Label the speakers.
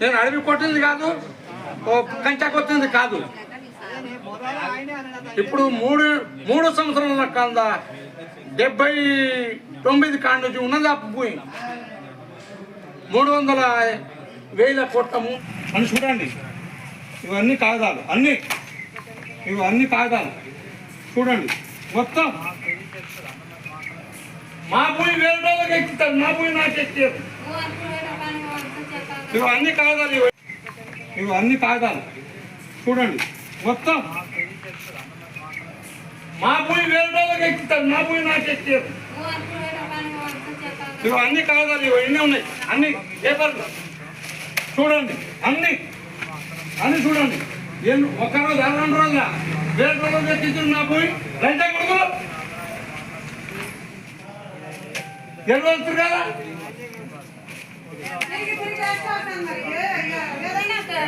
Speaker 1: నేను అడవి కొట్టింది కాదు ఓ కంచా కొట్టింది కాదు. ఇప్పుడు మూడు మూడు సంవత్సరాల కాంద డెబ్బై తొమ్మిది కాండ నుంచి ఉన్నది ఆ భూమి. మూడు వందల వేల కొట్టము అని చూడండి. ఇవన్నీ కాగితాలు అన్నీ. ఇవన్నీ కాగితాలు. చూడండి. మొత్తం. మా భూమి వేరే వాళ్ళకి ఎక్కిస్తారు మా భూమి నాకు ఎక్కారు ఇవి అన్ని కాగితాలు ఇవి అన్ని కాగితాలు. చూడండి మొత్తం. మా భూమి వేరే రోజులకు ఎక్కిస్తారు మా భూమి నాకు ఎక్కారు ఇవి అన్ని కాగితాలు ఇవి ఎన్ని ఉన్నాయి? అన్ని పేపర్లు. చూడండి అన్ని. అన్ని చూడండి. ఏం ఒక రోజు అర రోజుల. వేరే రోజులు ఎక్కించారు నా భూమి. రైతే కొడుకు. ಎಲ್ಲ